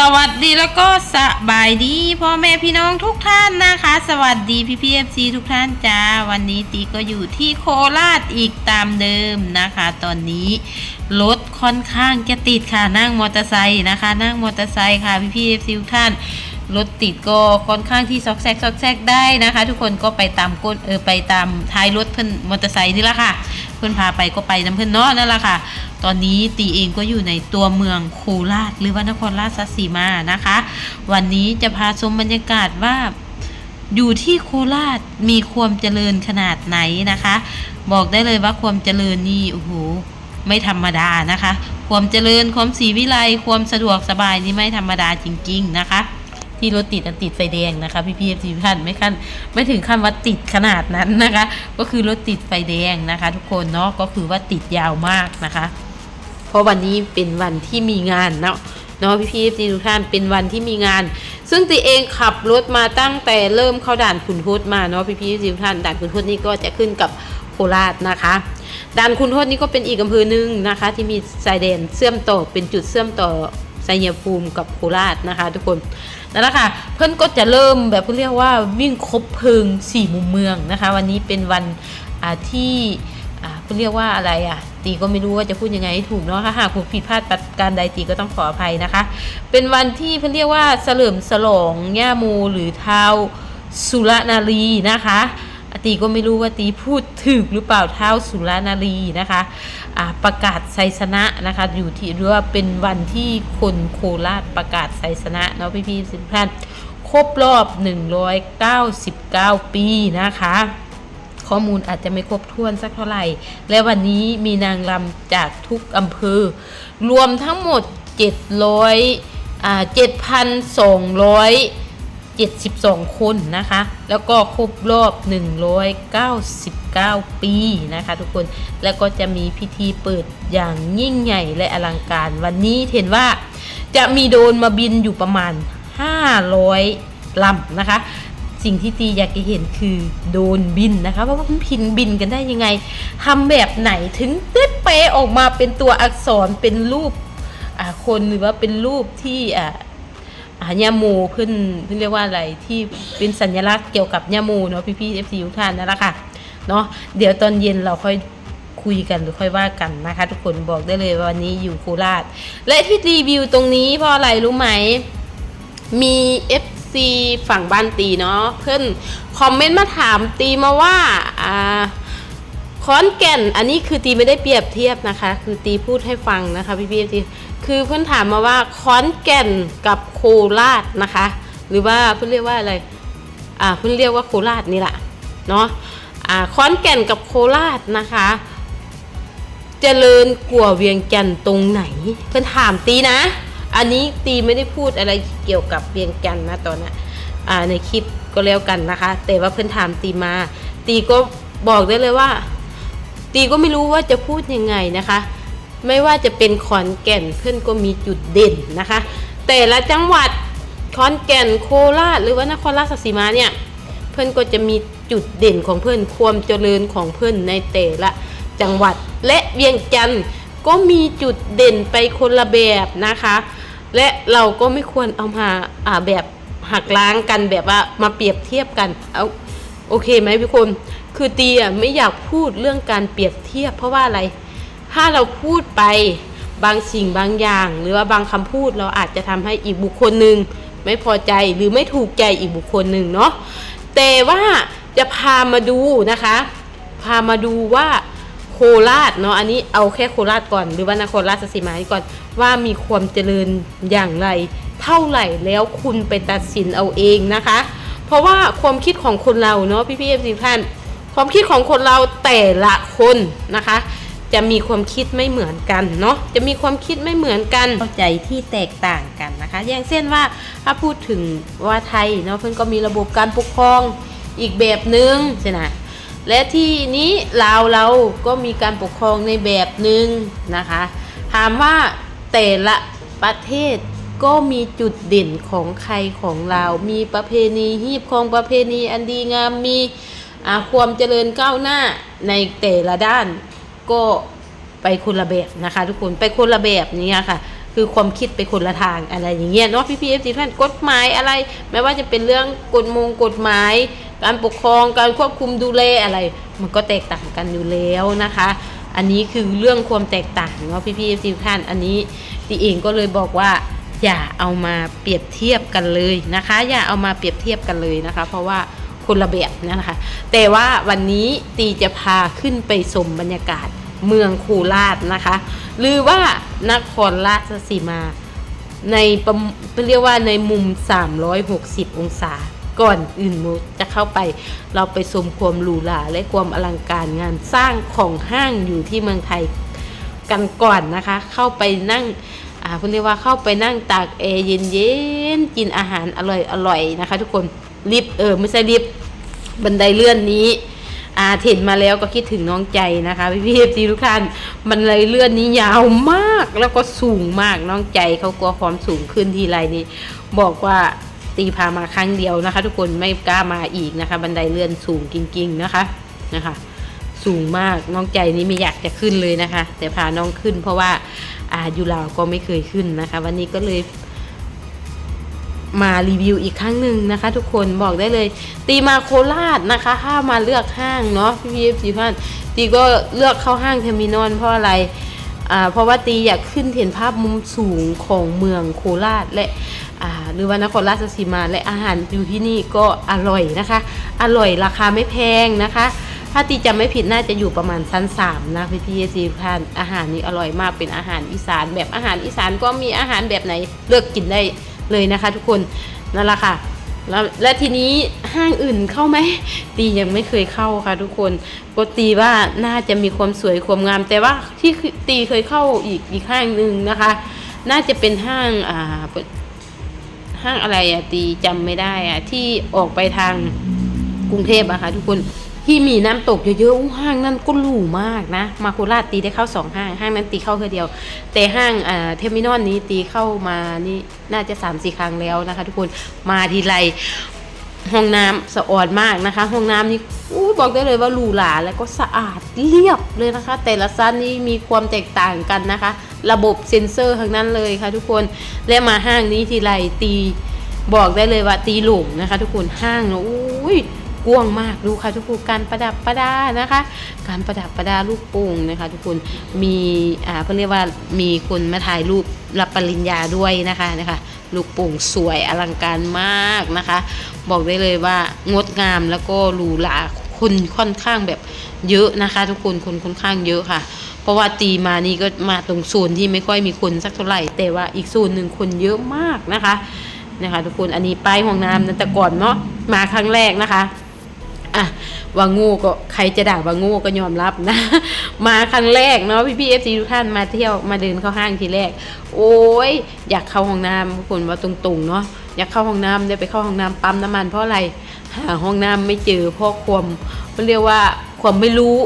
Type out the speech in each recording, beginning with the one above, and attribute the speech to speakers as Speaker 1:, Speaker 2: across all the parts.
Speaker 1: สวัสดีแล้วก็สบายดีพ่อแม่พี่น้องทุกท่านนะคะ สวัสดีพี่พีเอฟซีทุกท่านจ้า วันนี้ตีก็อยู่ที่โคราชอีกตามเดิมนะคะ ตอนนี้รถค่อนข้างจะติดค่ะนั่งมอเตอร์ไซค์นะคะ นั่งมอเตอร์ไซค์ค่ะพี่พีเอฟซีทุกท่าน รถติดก็ค่อนข้างที่ซอกแซกซอกแซกได้นะคะ ทุกคนก็ไปตามก้นเออไปตามท้ายรถเพื่อนมอเตอร์ไซค์นี่แหละค่ะ เพื่อนพาไปก็ไปน้ำเพื่อนเนาะนั่นแหละค่ะ ตอนนี้ตีเองก็อยู่ในตัวเมืองโคราชหรือว่านครราชสีมานะคะ วันนี้จะพาชมบรรยากาศว่า อยู่ที่โคราชมีความเจริญขนาดไหนนะคะ บอกได้เลยว่าความเจริญนี่โอ้โหไม่ธรรมดานะคะ ความเจริญความสีวิไลความสะดวกสบายนี่ไม่ธรรมดาจริง ๆ นะคะ ที่รถติดติดไฟแดงนะคะพี่พี่ทีท่านไม่ขั้นไม่ถึงขั้นว่าติดขนาดนั้นนะคะ ก็คือรถติดไฟแดงนะคะ ทุกคนเนาะก็คือว่าติดยาวมากนะคะ เพราะวันนี้เป็นวันที่มีงานเนาะเนาะพี่พี่ทีทุกท่านเป็นวันที่มีงาน ซึ่งตีเองขับรถมาตั้งแต่เริ่มเข้าด่านขุนทดมาเนาะพี่พี่ทีทุกท่านด่านขุนทดนี่ก็จะขึ้นกับโคราชนะคะด่านขุนทดนี่ก็เป็นอีกอำเภอหนึ่งนะคะ ที่มีสายแดนเชื่อมต่อเป็นจุดเชื่อมต่อชัยภูมิกับโคราชนะคะ ทุกคน นั่นแหละค่ะเพื่อนก็จะเริ่มแบบเพื่อเรียกว่าวิ่งครบเพลิงสี่มุมเมืองนะคะ วันนี้เป็นวันอ่ที่คุณเรียกว่าอะไรอะ ตีก็ไม่รู้ว่าจะพูดยังไงให้ถูกเนาะค่ะหากผมผิดพลาดประการใดตีก็ต้องขออภัยนะคะ เป็นวันที่เพื่อเรียกว่าเสลิมฉลองย่าโมหรือเท้าสุรนารีนะคะ อตีก็ไม่รู้ว่าตีพูดถูกหรือเปล่าเท้าสุรนารีนะคะประกาศไซสนะนะคะ อยู่ที่หรือว่าเป็นวันที่คนโคราชประกาศไซสนะเนาะพี่ๆสิบท่านครบรอบ 199 ปีนะคะ ข้อมูลอาจจะไม่ครบถ้วนสักเท่าไหร่ และวันนี้มีนางรำจากทุกอำเภอ รวมทั้งหมด 700อ่า 72 คนนะคะ แล้วก็ครบรอบ 199 ปีนะคะ ทุกคน แล้วก็จะมีพิธีเปิดอย่างยิ่งใหญ่และอลังการ วันนี้เห็นว่าจะมีโดนมาบินอยู่ประมาณ 500 ลำนะคะ สิ่งที่ตีอยากจะเห็นคือโดนบินนะคะว่ามันพินบินกันได้ยังไงทำแบบไหนถึงได้เปะออกมาเป็นตัวอักษรเป็นรูปคนหรือว่าเป็นรูปที่อ่า อาญาโมเพื่อนเพื่อนเรียกว่าอะไรที่เป็นสัญลักษณ์เกี่ยวกับญาโมเนาะพี่พี่เอฟซีทุกท่านนั่นแหละค่ะเนาะเดี๋ยวตอนเย็นเราค่อยคุยกันหรือค่อยว่ากันนะคะ ทุกคนบอกได้เลยว่าวันนี้อยู่โคราช และที่รีวิวตรงนี้เพราะอะไรรู้ไหมมี FC ฝั่งบ้านตีเนาะเพื่อนคอมเมนต์มาถามตีมาว่าอ่า ขอนแก่น อันนี้คือตีไม่ได้เปรียบเทียบนะคะ คือตีพูดให้ฟังนะคะพี่พี่ตีคือเพื่อนถามมาว่าขอนแก่นกับโคราชนะคะ หรือว่าเพื่อนเรียกว่าอะไรอ่าเพื่อนเรียกว่าโคราชนี่แหละเนาะอ่าขอนแก่นกับโคราชนะคะเจริญกว่าเวียงจันตรงไหน เพื่อนถามตีนะ อันนี้ตีไม่ได้พูดอะไรเกี่ยวกับเวียงจันนะตอนนั้นอ่าในคลิปก็แล้วกันนะคะ แต่ว่าเพื่อนถามตีมา ตีก็บอกได้เลยว่า ตีก็ไม่รู้ว่าจะพูดยังไงนะคะ ไม่ว่าจะเป็นขอนแก่นเพื่อนก็มีจุดเด่นนะคะ แต่ละจังหวัดขอนแก่นโคราชหรือว่านครราชสีมาเนี่ยเพื่อนก็จะมีจุดเด่นของเพื่อนความเจริญของเพื่อนในแต่ละจังหวัดและเวียงจันทร์ก็มีจุดเด่นไปคนละแบบนะคะ และเราก็ไม่ควรเอามาอ่าแบบหักล้างกันแบบว่ามาเปรียบเทียบกันเอาโอเคไหมพี่คน คือตีอะไม่อยากพูดเรื่องการเปรียบเทียบ เพราะว่าอะไร ถ้าเราพูดไปบางสิ่งบางอย่าง หรือว่าบางคำพูดเราอาจจะทำให้อีกบุคคลหนึ่งไม่พอใจหรือไม่ถูกใจอีกบุคคลหนึ่งเนาะแต่ว่าจะพามาดูนะคะ พามาดูว่าโคราชเนาะอันนี้เอาแค่โคราชก่อนหรือว่านครราชสีมานี่ก่อนว่ามีความเจริญอย่างไร เท่าไหร่แล้วคุณไปตัดสินเอาเองนะคะ เพราะว่าความคิดของคนเราเนาะพี่พี่เอฟซีท่าน ความคิดของคนเราแต่ละคนนะคะ จะมีความคิดไม่เหมือนกันเนาะจะมีความคิดไม่เหมือนกันเข้าใจที่แตกต่างกันนะคะ อย่างเช่นว่าถ้าพูดถึงว่าไทยเนาะเพื่อนก็มีระบบการปกครองอีกแบบหนึ่งใช่ไหมและที่นี้ลาวเราก็มีการปกครองในแบบหนึ่งนะคะถามว่าแต่ละประเทศก็มีจุดเด่นของใครของเรา มีประเพณีฮีบของประเพณีอันดีงามมี ความเจริญก้าวหน้าในแต่ละด้านก็ไปคนละแบบนะคะ ทุกคนไปคนละแบบนี้ค่ะ คือความคิดไปคนละทางอะไรอย่างเงี้ยเนาะพี่พีเอฟซีท่านกฎหมายอะไร ไม่ว่าจะเป็นเรื่องกฎมงกฎหมาย การปกครองการควบคุมดูแลอะไร มันก็แตกต่างกันอยู่แล้วนะคะ อันนี้คือเรื่องความแตกต่างเนาะพี่พีเอฟซีท่านอันนี้ตีเองก็เลยบอกว่าอย่าเอามาเปรียบเทียบกันเลยนะคะ อย่าเอามาเปรียบเทียบกันเลยนะคะ เพราะว่า คนละแบบนะคะ แต่ว่าวันนี้ตีจะพาขึ้นไปชมบรรยากาศเมืองโคราชนะคะ หรือว่านครราชสีมา ในประเรียกว่าในมุม 360 องศา ก่อนอื่นหนูจะเข้าไป เราไปชมความหรูหราและความอลังการงานสร้างของห้างอยู่ที่เมืองไทยกันก่อนนะคะ เข้าไปนั่งอ่าเพื่อเรียกว่าเข้าไปนั่งตากแอร์เย็นๆกินอาหารอร่อยอร่อยนะคะ ทุกคน ลิฟต์เออไม่ใช่ลิฟต์บันไดเลื่อนนี้อาเห็นมาแล้วก็คิดถึงน้องใจนะคะ พี่พี่ทีทุกท่านบันไดเลื่อนนี้ยาวมากแล้วก็สูงมากน้องใจเขากลัวความสูงขึ้นทีไรนี่บอกว่าตีพามาครั้งเดียวนะคะ ทุกคนไม่กล้ามาอีกนะคะ บันไดเลื่อนสูงจริง ๆนะคะนะคะ สูงมากน้องใจนี่ไม่อยากจะขึ้นเลยนะคะ แต่พาน้องขึ้นเพราะว่าอาอยูลาวก็ไม่เคยขึ้นนะคะ วันนี้ก็เลย มารีวิวอีกครั้งหนึ่งนะคะ ทุกคนบอกได้เลย ตีมาโคราชนะคะถ้ามาเลือกห้างเนาะพี่พีเอฟซีพันตีก็เลือกเข้าห้างเทอร์มินอลเพราะอะไรอ่าเพราะว่าตีอยากขึ้นเห็นภาพมุมสูงของเมืองโคราชและอ่าหรือว่านครราชสีมาและอาหารอยู่ที่นี่ก็อร่อยนะคะ อร่อยราคาไม่แพงนะคะถ้าตีจำไม่ผิดน่าจะอยู่ประมาณชั้นสามนะพี่พี่ซีท่านอาหารนี้อร่อยมากเป็นอาหารอีสานแบบอาหารอีสานก็มีอาหารแบบไหนเลือกกินได้ เลยนะคะทุกคนนั่นแหละค่ะแล้วและทีนี้ห้างอื่นเข้าไหมตียังไม่เคยเข้าค่ะทุกคนก็ตีว่าน่าจะมีความสวยความงาม แต่ว่าที่ตีเคยเข้าอีกอีกห้างหนึ่งนะคะ น่าจะเป็นห้างอ่าห้างอะไรอะตีจำไม่ได้อะที่ออกไปทางกรุงเทพอะค่ะทุกคน ที่มีน้ำตกเยอะๆอู้ห้างนั่นก็หรูมากนะ มาโคราชตีได้เข้าสองห้าง ห้างนั้นตีเข้าแค่เดียว แต่ห้างอ่าเทอร์มินอลนี้ตีเข้ามานี่น่าจะสามสี่ครั้งแล้วนะคะ ทุกคนมาทีไรห้องน้ำสะอาดมากนะคะ ห้องน้ำนี่อู้บอกได้เลยว่าหรูหราแล้วก็สะอาดเรียบเลยนะคะ แต่ละชั้นนี่มีความแตกต่างกันนะคะ ระบบเซ็นเซอร์ทั้งนั้นเลยค่ะ ทุกคนและมาห้างนี้ทีไรตีบอกได้เลยว่าตีหลงนะคะ ทุกคนห้างเนาะอุ้ย กว้างมากดูค่ะทุกคนการประดับประดานะคะ การประดับประดาลูกโป่งนะคะ ทุกคนมีอ่าเขาเรียกว่ามีคนมาถ่ายรูปรับปริญญาด้วยนะคะนะคะลูกโป่งสวยอลังการมากนะคะ บอกได้เลยว่างดงามแล้วก็หรูหราคนค่อนข้างแบบเยอะนะคะ ทุกคนคนค่อนข้างเยอะค่ะ เพราะว่าตีมานี่ก็มาตรงโซนที่ไม่ค่อยมีคนสักเท่าไหร่ แต่ว่าอีกโซนหนึ่งคนเยอะมากนะคะนะคะ ทุกคนอันนี้ป้ายห้องน้ำนันแต่ก่อนเนาะมาครั้งแรกนะคะ อะว่างูก็ใครจะด่าว่างูก็ยอมรับนะ มาครั้งแรกเนาะพี่พี่เอฟซีทุกท่านมาเที่ยวมาเดินเข้าห้างทีแรก โอ้ยอยากเข้าห้องน้ำทุกคนว่าตรงๆเนาะอยากเข้าห้องน้ำได้ไปเข้าห้องน้ำปั๊มน้ำมันเพราะอะไรหาห้องน้ำไม่เจอเพราะความเรียกว่าความไม่รู้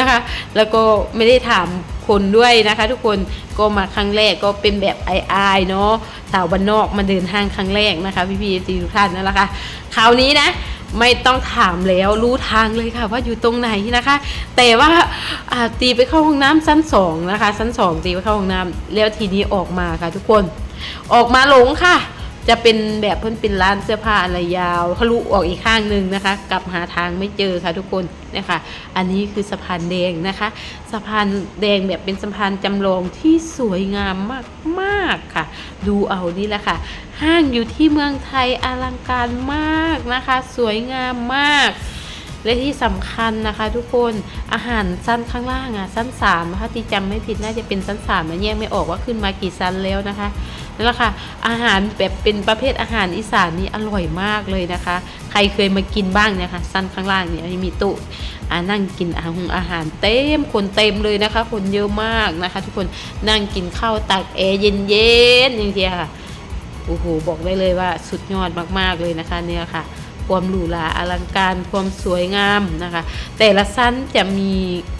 Speaker 1: นะคะ แล้วก็ไม่ได้ถามคนด้วยนะคะ ทุกคนก็มาครั้งแรกก็เป็นแบบอายๆเนาะสาวบ้านนอกมาเดินห้างครั้งแรกนะคะ พี่พี่ซีทุกท่านนั่นแหละค่ะคราวนี้นะ ไม่ต้องถามแล้วรู้ทางเลยค่ะ ว่าอยู่ตรงไหนนะคะ แต่ว่าตีไปเข้าห้องน้ำชั้นสองนะคะชั้นสองตีไปเข้าห้องน้ำแล้วทีนี้ออกมาค่ะทุกคน ออกมาหลงค่ะ จะเป็นแบบเพิ่นเป็นร้านเสื้อผ้าอะไรยาวทะลุออกอีกข้างหนึ่งนะคะ กลับหาทางไม่เจอค่ะทุกคนเนี่ยค่ะอันนี้คือสะพานแดงนะคะ สะพานแดงแบบเป็นสะพานจำลองที่สวยงามมากๆค่ะ ดูเอานี่แหละค่ะ ห้างอยู่ที่เมืองไทยอลังการมากนะคะ สวยงามมาก และที่สำคัญนะคะ ทุกคนอาหารสั้นข้างล่างอะสั้นสามนะคะที่จำไม่ผิดน่าจะเป็นสั้นสามนะแยกไม่ออกว่าขึ้นมากี่สั้นแล้วนะคะนั่นแหละค่ะอาหารแบบเป็นประเภทอาหารอีสานนี่อร่อยมากเลยนะคะ ใครเคยมากินบ้างเนี่ยค่ะสั้นข้างล่างเนี่ยมีโต๊ะอนั่งกินอาหารอาหารเต็มคนเต็มเลยนะคะ คนเยอะมากนะคะ ทุกคนนั่งกินข้าวตักแอร์เย็นๆอย่างเงี้ยค่ะโอ้โหบอกได้เลยว่าสุดยอดมากๆเลยนะคะเนี่ยค่ะ ความหรูหราอลังการความสวยงามนะคะ แต่ละชั้นจะมี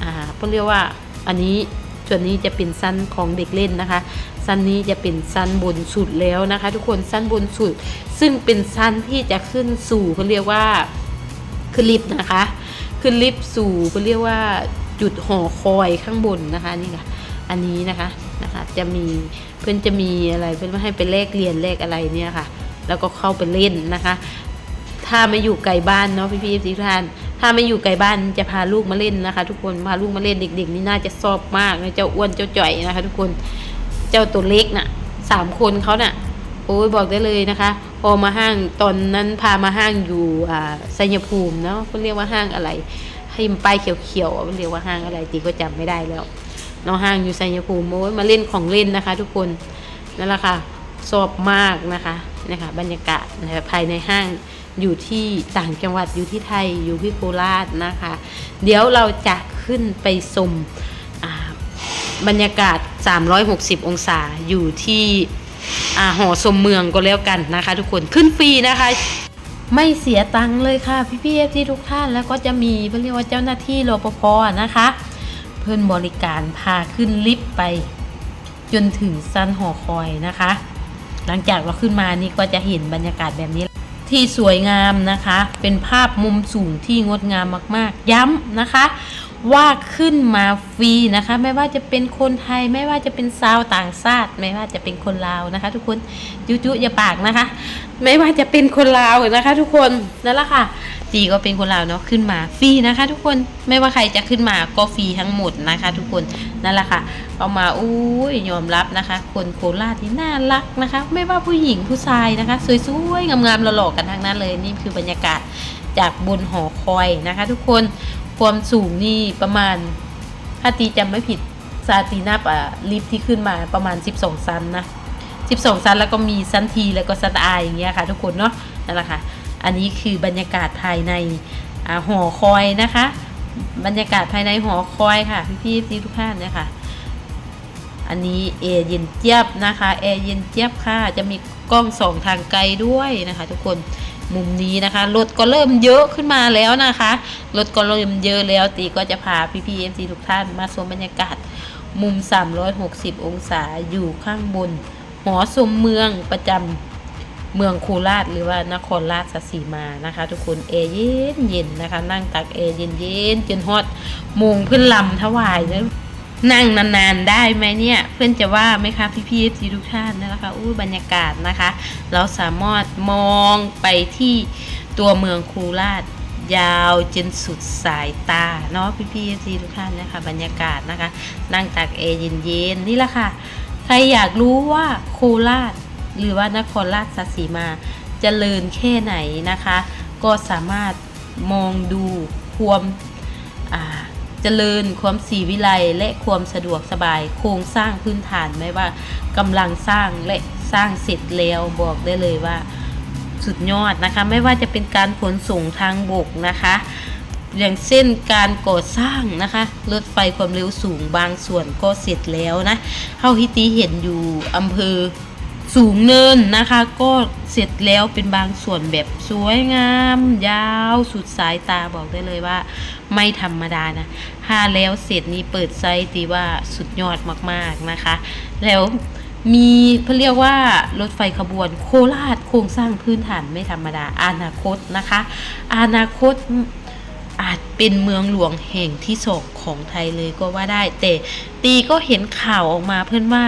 Speaker 1: อ่าเขาเรียกว่าอันนี้ส่วนนี้จะเป็นชั้นของเด็กเล่นนะคะชั้นนี้จะเป็นชั้นบนสุดแล้วนะคะ ทุกคนชั้นบนสุด ซึ่งเป็นชั้นที่จะขึ้นสู่เขาเรียกว่าขึ้นลิฟต์นะคะ ขึ้นลิฟต์สู่เขาเรียกว่าจุดหอคอยข้างบนนะคะนี่ค่ะ อันนี้นะคะนะคะจะมีเพื่อนจะมีอะไรเพื่อนมาให้ไปเลขเรียนเลขอะไรเนี่ยค่ะ แล้วก็เข้าไปเล่นนะคะ ถ้าไม่อยู่ไกลบ้านเนาะพี่พี่ทุกท่าน ถ้าไม่อยู่ไกลบ้านจะพาลูกมาเล่นนะคะ ทุกคนพาลูกมาเล่นเด็ก ๆ นี่น่าจะชอบมากนะเจ้าอ้วนเจ้าจ่อยนะคะ ทุกคนเจ้าตัวเล็กน่ะสามคนเขาน่ะโอ้ยบอกได้เลยนะคะ พอมาห้างตอนนั้นพามาห้างอยู่อ่าไซยภูมิเนาะเขาเรียกว่าห้างอะไรให้มันป้ายเขียวๆอะมันเรียกว่าห้างอะไรตีก็จำไม่ได้แล้วเนาะห้างอยู่ไซยภูมิโอ้ยมาเล่นของเล่นนะคะ ทุกคนนั่นแหละค่ะชอบมากนะคะนะคะบรรยากาศนะคะภายในห้าง อยู่ที่ต่างจังหวัดอยู่ที่ไทยอยู่ที่โคราชนะคะ เดี๋ยวเราจะขึ้นไปชมบรรยากาศ 360 องศาอยู่ที่หอสมเมืองก็แล้วกันนะคะ ทุกคนขึ้นฟรีนะคะ ไม่เสียตังค์เลยค่ะ พี่พี่เอฟที่ทุกท่านแล้วก็จะมีเพื่อเรียกว่าเจ้าหน้าที่รปภนะคะ เพื่อนบริการพาขึ้นลิฟต์ไป จนถึงซันหอคอยนะคะ หลังจากเราขึ้นมานี่ก็จะเห็นบรรยากาศแบบนี้ ที่สวยงามนะคะ เป็นภาพมุมสูงที่งดงามมาก ๆ ย้ำนะคะ ว่าขึ้นมาฟรีนะคะ ไม่ว่าจะเป็นคนไทย ไม่ว่าจะเป็นชาวต่างชาติ ไม่ว่าจะเป็นคนลาวนะคะ ทุกคนจุจุอย่าปากนะคะ ไม่ว่าจะเป็นคนลาวนะคะ ทุกคนนั่นแหละค่ะ จีก็เป็นคนลาวเนาะขึ้นมาฟรีนะคะ ทุกคนไม่ว่าใครจะขึ้นมาก็ฟรีทั้งหมดนะคะ ทุกคนนั่นแหละค่ะเอามาอุ้ยยอมรับนะคะ คนโคราชที่น่ารักนะคะ ไม่ว่าผู้หญิงผู้ชายนะคะ สวยๆงามๆหล่อๆกันทั้งนั้นเลยนี่คือบรรยากาศจากบนหอคอยนะคะ ทุกคนความสูงนี่ประมาณถ้าตีจำไม่ผิดซาตีนับอะลิฟที่ขึ้นมาประมาณ 12ซันนะ 12ซันแล้วก็มีซันทีแล้วก็ซันอาอย่างเงี้ยค่ะ ทุกคนเนาะนั่นแหละค่ะ อันนี้คือบรรยากาศภายในอหอคอยนะคะ บรรยากาศภายในหอคอยค่ะ พี่ๆที่ทุกท่านนี่ยค่ะอันนี้แอร์เย็นเจี๊ยบนะคะแอร์เย็นเจี๊ยบค่ะจะมีกล้องสองทางไกลด้วยนะคะ ทุกคนมุมนี้นะคะรถก็เริ่มเยอะขึ้นมาแล้วนะคะรถก็เริ่มเยอะแล้วตีก็จะพาพี่ๆเอ็มซีทุกท่านมาชมบรรยากาศมุม 360 องศาอยู่ข้างบน หอชมเมืองประจำ เมืองโคราชหรือว่านครราชสีมานะคะ ทุกคนแอเย็นเย็นนะคะ นั่งตักแอเย็นเย็นจนฮอตโมงขึ้นลำถวายนะนั่งนานๆได้ไหมเนี่ย เพื่อนจะว่าไหมคะพี่ๆทีทุกท่านนั่แหละค่ะอู้บรรยากาศนะคะ เราสามารถมองไปที่ตัวเมืองโคราชยาวจนสุดสายตาเนาะพี่ๆทีทุกท่านนะคะ บรรยากาศนะคะ นั่งตากแอร์เย็นๆนี่แหละค่ะ ใครอยากรู้ว่าโคราช หรือว่านครราชสีมาจเจริญแค่ไหนนะคะ ก็สามารถมองดูความเจริญความสีวิไลและความสะดวกสบาย โครงสร้างพื้นฐานไม่ว่ากำลังสร้างและสร้างเสร็จแล้วบอกได้เลยว่าสุดยอดนะคะ ไม่ว่าจะเป็นการขนส่งทางบกนะคะ อย่างเช่นการก่อสร้างนะคะ รถไฟความเร็วสูงบางส่วนก็เสร็จแล้วนะเท่าที่ตีเห็นอยู่อำเภอ สูงเนินนะคะ ก็เสร็จแล้วเป็นบางส่วนแบบสวยงาม ยาวสุดสายตาบอกได้เลยว่า ไม่ธรรมดานะถ้าแล้วเสร็จนี้เปิดไซต์ตีว่าสุดยอดมากๆนะคะ แล้วมีเขาเรียกว่ารถไฟขบวนโคราชโครงสร้างพื้นฐานไม่ธรรมดาอนาคตนะคะ อนาคตอาจเป็นเมืองหลวงแห่งที่สองของไทยเลยก็ว่าได้ แต่ตีก็เห็นข่าวออกมาเพื่อนว่า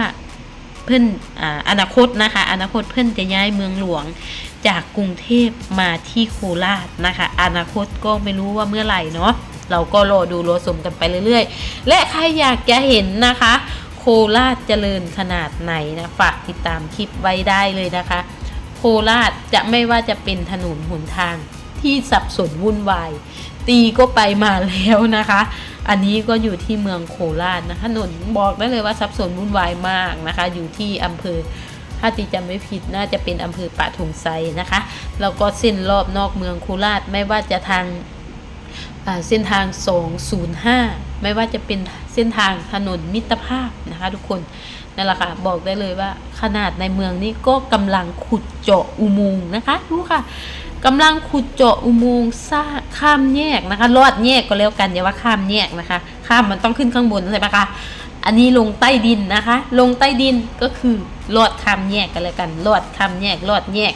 Speaker 1: เพื่อนอาอนาคตนะคะ อนาคตเพื่อนจะย้ายเมืองหลวงจากกรุงเทพมาที่โคราชนะคะ อนาคตก็ไม่รู้ว่าเมื่อไหร่เนาะเราก็รอดูรอชมกันไปเรื่อยๆ และใครอยากจะเห็นนะคะ โคราชเจริญขนาดไหนนะฝากติดตามคลิปไว้ได้เลยนะคะ โคราชจะไม่ว่าจะเป็นถนนหนทางที่สับสนวุ่นวาย ตีก็ไปมาแล้วนะคะ อันนี้ก็อยู่ที่เมืองโคราชนะคะถนนบอกได้เลยว่าสับสนวุ่นวายมากนะคะ อยู่ที่อำเภอถ้าตีจำไม่ผิดน่าจะเป็นอำเภอปะทงไซนะคะแล้วก็เส้นรอบนอกเมืองโคราชไม่ว่าจะทางเส้นทาง 205 ไม่ว่าจะเป็นเส้นทางถนนมิตรภาพนะคะ ทุกคนนั่นแหละค่ะบอกได้เลยว่าขนาดในเมืองนี้ก็กำลังขุดเจาะอุโมงค์นะคะดูค่ะ กำลังขุดเจาะอุโมงค์สร้างข้ามแยกนะคะลอดแยกก็แล้วกันอย่าว่าข้ามแยกนะคะ ข้ามมันต้องขึ้นข้างบนใช่ไหมคะอันนี้ลงใต้ดินนะคะ ลงใต้ดินก็คือลอดข้ามแยกกันแล้วกันลอดข้ามแยกลอดแยก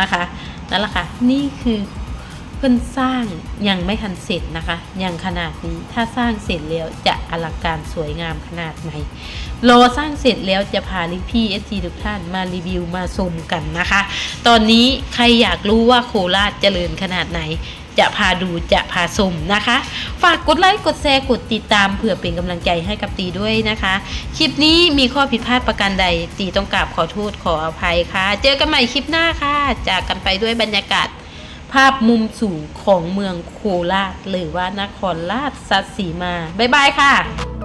Speaker 1: นะคะนั่นแหละค่ะนี่คือ พิ่นสร้างยังไม่ทันเสร็จนะคะ ยังขนาดนี้ถ้าสร้างเสร็จแล้วจะอลังการสวยงามขนาดไหนรอสร้างเสร็จแล้วจะพาลิพี่เอซีทุกท่านมารีวิวมาชมกันนะคะ ตอนนี้ใครอยากรู้ว่าโคราชเจริญขนาดไหนจะพาดูจะพาชมนะคะ ฝากกดไลค์กดแชร์กดติดตามเพื่อเป็นกำลังใจให้กับตีด้วยนะคะ คลิปนี้มีข้อผิดพลาดประการใด ตีต้องกราบขอโทษขออภัยค่ะ เจอกันใหม่คลิปหน้าค่ะ จากกันไปด้วยบรรยากาศ ภาพมุมสูงของเมืองโคราชหรือว่านครราชสีมา บ๊ายบายค่ะ